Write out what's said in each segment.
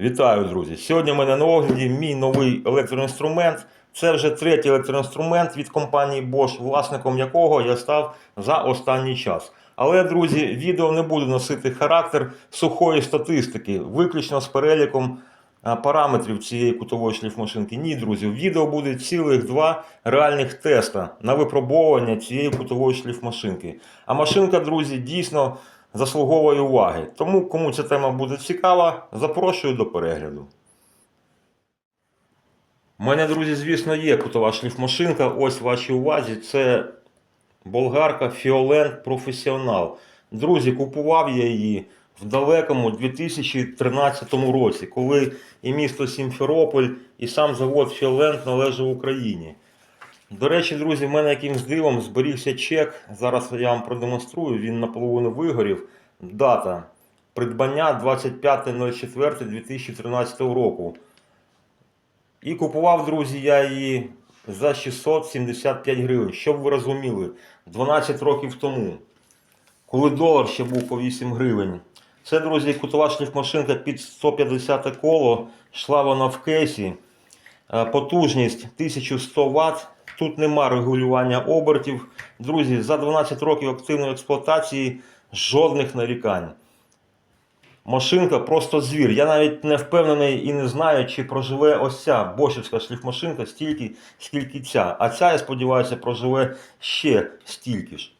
Вітаю, друзі! Сьогодні в мене на огляді мій новий електроінструмент. Це вже третій електроінструмент від компанії Bosch, власником якого я став за останній час. Але, друзі, відео не буде носити характер сухої статистики, виключно з переліком параметрів цієї кутової шліфмашинки. Ні, друзі, в відео буде цілих два реальних теста на випробовування цієї кутової шліфмашинки. А машинка, друзі, дійсно заслуговує уваги. Тому, кому ця тема буде цікава, запрошую до перегляду. У мене, друзі, звісно, є кутова шліфмашинка. Ось вашій увазі. Це болгарка Фіолент Професіонал. Друзі, купував я її в далекому 2013 році, коли і місто Сімферополь, і сам завод Фіолент належав Україні. До речі, друзі, в мене якимсь дивом зберігся чек. Зараз я вам продемонструю, він наполовину вигорів. Дата придбання 25.04.2013 року. І купував, друзі, я її за 675 гривень. Щоб ви розуміли, 12 років тому, коли долар ще був по 8 гривень. Це, друзі, кутова шліфмашинка під 150 коло. Йшла вона в кейсі. Е, Потужність 1100 Вт. Тут нема регулювання обертів. Друзі, за 12 років активної експлуатації жодних нарікань. Машинка просто звір. Я навіть не впевнений і не знаю, чи проживе ось ця бошівська шліфмашинка стільки, скільки ця. А ця, я сподіваюся, проживе ще стільки ж.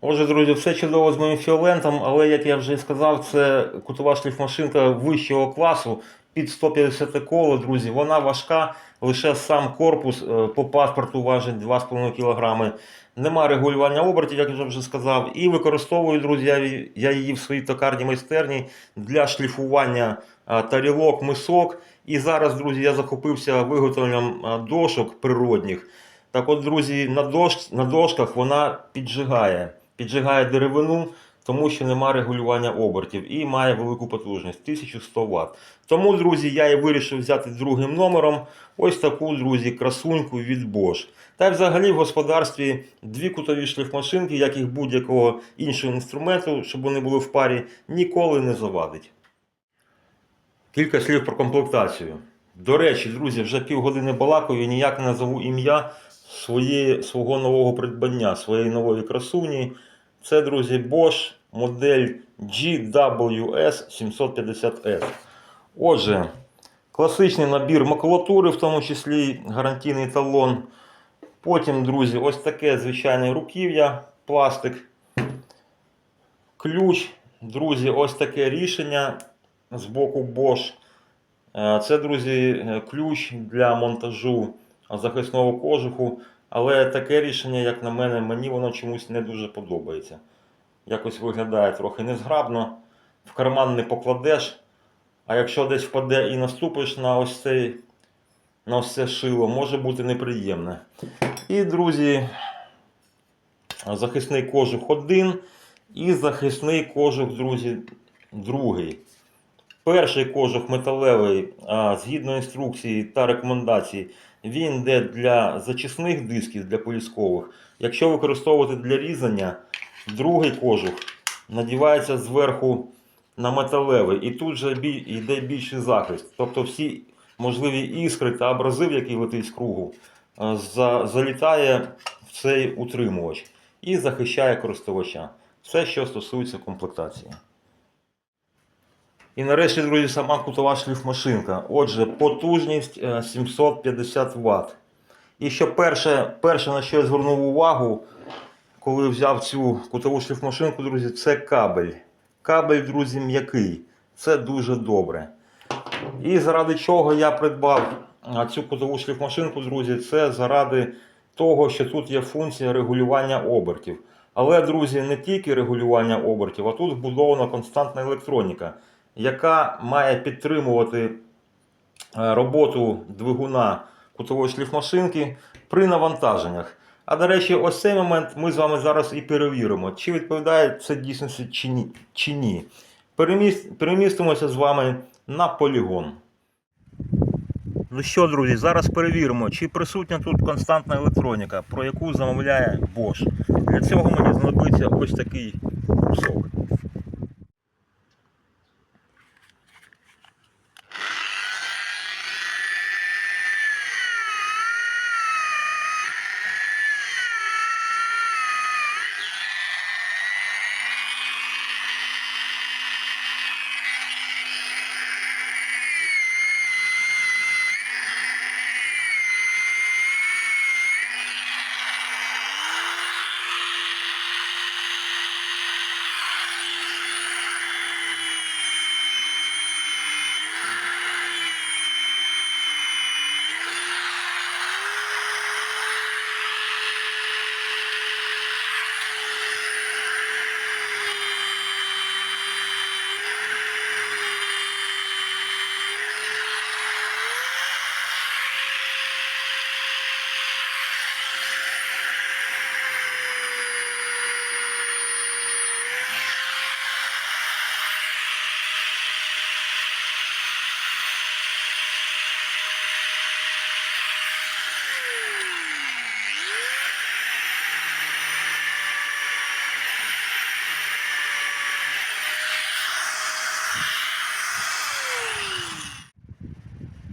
Отже, друзі, все чудово з моїм фіолентом, але, як я вже сказав, це кутова шліфмашинка вищого класу під 150 коло, друзі. Вона важка, лише сам корпус е, по паспорту важить 2,5 кг. Нема регулювання обертів, як я вже сказав. І використовую, друзі, я- її в своїй токарній майстерні для шліфування тарілок, мисок. І зараз, друзі, я захопився виготовленням дошок природних. Так от, друзі, на, дош... на дошках вона піджигає. Піджигає деревину, тому що нема регулювання обертів і має велику потужність 1100 Вт. Тому, друзі, я і вирішив взяти другим номером ось таку, друзі, красуньку від Bosch. Та й взагалі в господарстві дві кутові шліфмашинки, як і будь-якого іншого інструменту, щоб вони були в парі, ніколи не завадить. Кілька слів про комплектацію. До речі, друзі, вже півгодини балакаю і ніяк не назову ім'я свого нового придбання, своєї нової красуні. Це, друзі, Bosch модель GWS 750S. Отже, класичний набір макулатури, в тому числі гарантійний талон. Потім, друзі, ось таке звичайне руків'я, пластик. Ключ, друзі, ось таке рішення з боку Bosch. Е, Це, друзі, ключ для монтажу захисного кожуху. Але таке рішення, як на мене, мені воно чомусь не дуже подобається. Якось виглядає трохи незграбно. В карман не покладеш. А якщо десь впаде і наступиш на ось цей, на ось це шило, може бути неприємне. І, друзі, захисний кожух один і захисний кожух, друзі, другий. Перший кожух металевий, згідно інструкції та рекомендацій, він йде для зачисних дисків, для поліскових. Якщо використовувати для різання, другий кожух надівається зверху на металевий. І тут же йде більший захист. Тобто всі можливі іскри та абразив, який летить з кругу, за- залітає в цей утримувач і захищає користувача. Все, що стосується комплектації. І нарешті, друзі, сама кутова шліфмашинка. Отже, потужність е, 750 Вт. І що перше, перше, на що я звернув увагу, коли взяв цю кутову шліфмашинку, друзі, це кабель. Кабель, друзі, м'який. Це дуже добре. І заради чого я придбав цю кутову шліфмашинку, друзі, це заради того, що тут є функція регулювання обертів. Але, друзі, не тільки регулювання обертів, а тут вбудована константна електроніка, яка має підтримувати е, роботу двигуна кутової шліфмашинки при навантаженнях. А до речі, ось цей момент ми з вами зараз і перевіримо, чи відповідає це дійсності чи ні. Перемістимося з вами на полігон. Ну що, друзі, зараз перевіримо, чи присутня тут константна електроніка, про яку замовляє Bosch. Для цього мені знадобиться ось такий кусок.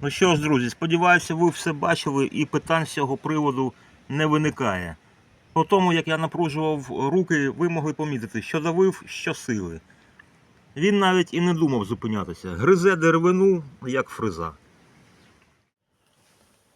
Ну що ж, друзі, сподіваюся, ви все бачили і питань з цього приводу не виникає. По тому, як я напружував руки, ви могли помітити, що давив щосили. Він навіть і не думав зупинятися. Гризе деревину, як фреза.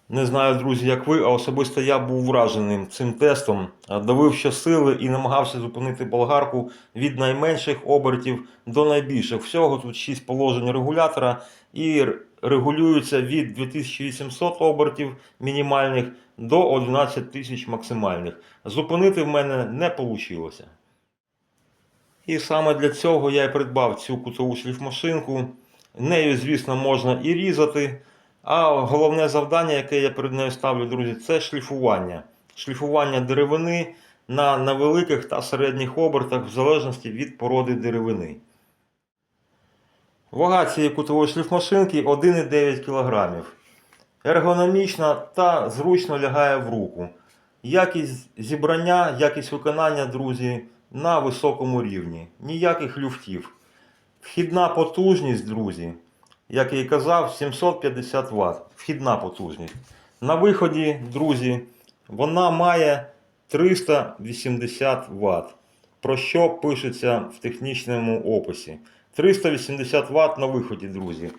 Не знаю, друзі, як ви, а особисто я був враженим цим тестом. Давив щосили і намагався зупинити болгарку від найменших обертів до найбільших. Всього тут 6 положень регулятора і р- регулюється від 2800 обертів мінімальних до 11 тисяч максимальних. Зупинити в мене не вийшло. І саме для цього я і придбав цю кутову шліфмашинку. Нею, звісно, можна і різати. А головне завдання, яке я перед нею ставлю, друзі, це шліфування. Шліфування деревини на невеликих та середніх обертах в залежності від породи деревини. Вага цієї кутової шліфмашинки 1,9 кг. Ергономічна та зручно лягає в руку. Якість зібрання, якість виконання, друзі, на високому рівні. Ніяких люфтів. Вхідна потужність, друзі, як я і казав, 750 Вт. Вхідна потужність. На виході, друзі, вона має 380 Вт. Про що пишеться в технічному описі. 380 Вт на виході, друзі.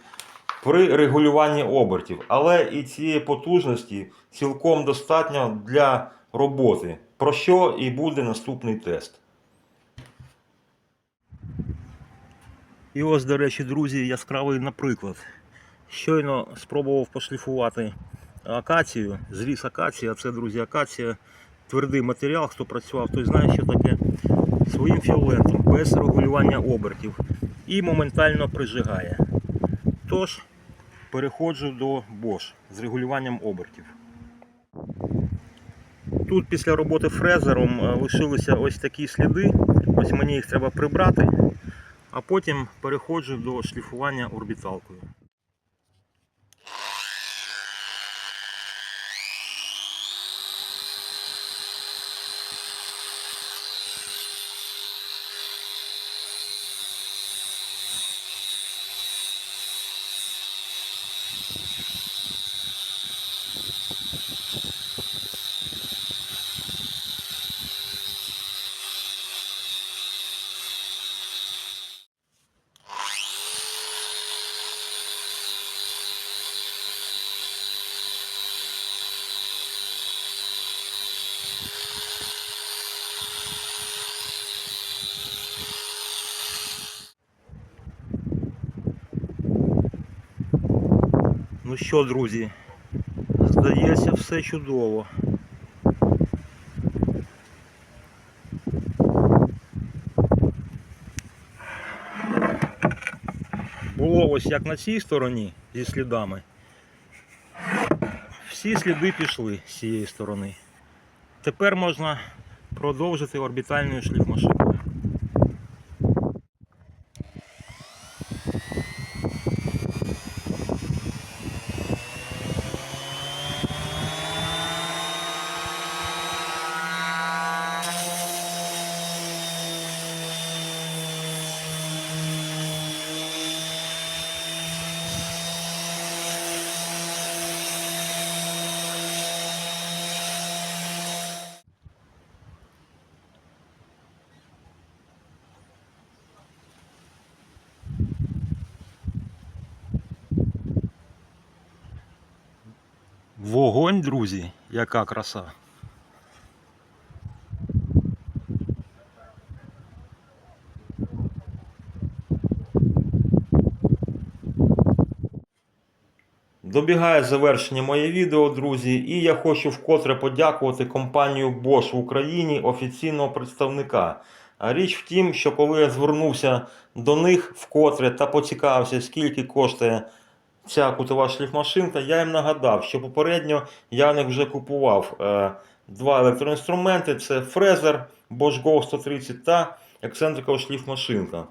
При регулюванні обертів. Але і цієї потужності цілком достатньо для роботи. Про що і буде наступний тест. І ось, до речі, друзі, яскравий наприклад. Щойно спробував пошліфувати акацію, зріз акації, а це, друзі, акація твердий матеріал. Хто працював, той знає, що таке своїм фіолентом, без регулювання обертів і моментально прижигає. Тож, переходжу до Bosch з регулюванням обертів. Тут після роботи фрезером е, лишилися ось такі сліди. Ось мені їх треба прибрати а потім переходжу до шліфування орбіталкою. Ну що, друзі, здається, все чудово. Було ось як на цій стороні зі слідами. Всі сліди пішли з цієї сторони. Тепер можна продовжити орбітальною шліфмашиною. Вогонь, друзі, яка краса. Добігає завершення моє відео, друзі, і я хочу вкотре подякувати компанію Bosch в Україні, офіційного представника. А річ в тім, що коли я звернувся до них вкотре та поцікавився, скільки коштує ця кутова шліфмашинка, я їм нагадав, що попередньо я них вже купував е, два електроінструменти: це фрезер Bosch Go 130 та ексцентрикова шліфмашинка.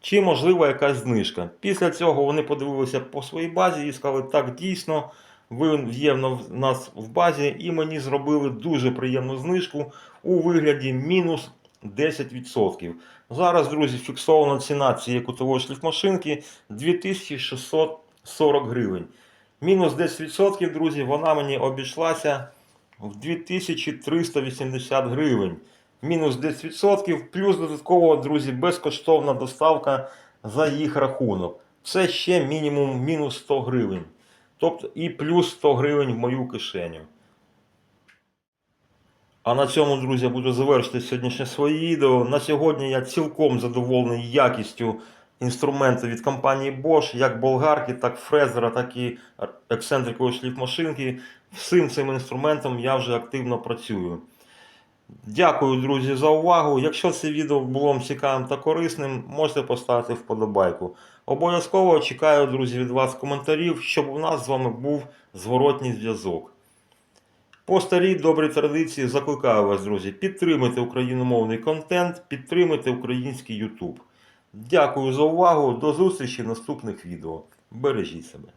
Чи можлива якась знижка. Після цього вони подивилися по своїй базі і сказали, так дійсно, ви є в нас в базі, і мені зробили дуже приємну знижку у вигляді мінус 10%. Зараз, друзі, фіксована ціна цієї кутової шліфмашинки 2640 гривень. Мінус 10%, друзі, вона мені обійшлася в 2380 гривень. Мінус 10%, плюс додатково, друзі, безкоштовна доставка за їх рахунок. Це ще мінімум мінус 100 гривень. Тобто і плюс 100 гривень в мою кишеню. А на цьому, друзі, буду завершити сьогоднішнє своє відео. На сьогодні я цілком задоволений якістю інструменту від компанії Bosch, як болгарки, так фрезера, так і ексцентрикової шліфмашинки. Всім цим інструментом я вже активно працюю. Дякую, друзі, за увагу. Якщо це відео було вам цікавим та корисним, можете поставити вподобайку. Обов'язково чекаю, друзі, від вас коментарів, щоб у нас з вами був зворотній зв'язок. По старій добрій традиції закликаю вас, друзі, підтримайте україномовний контент, підтримайте український YouTube. Дякую за увагу. До зустрічі в наступних відео. Бережіть себе.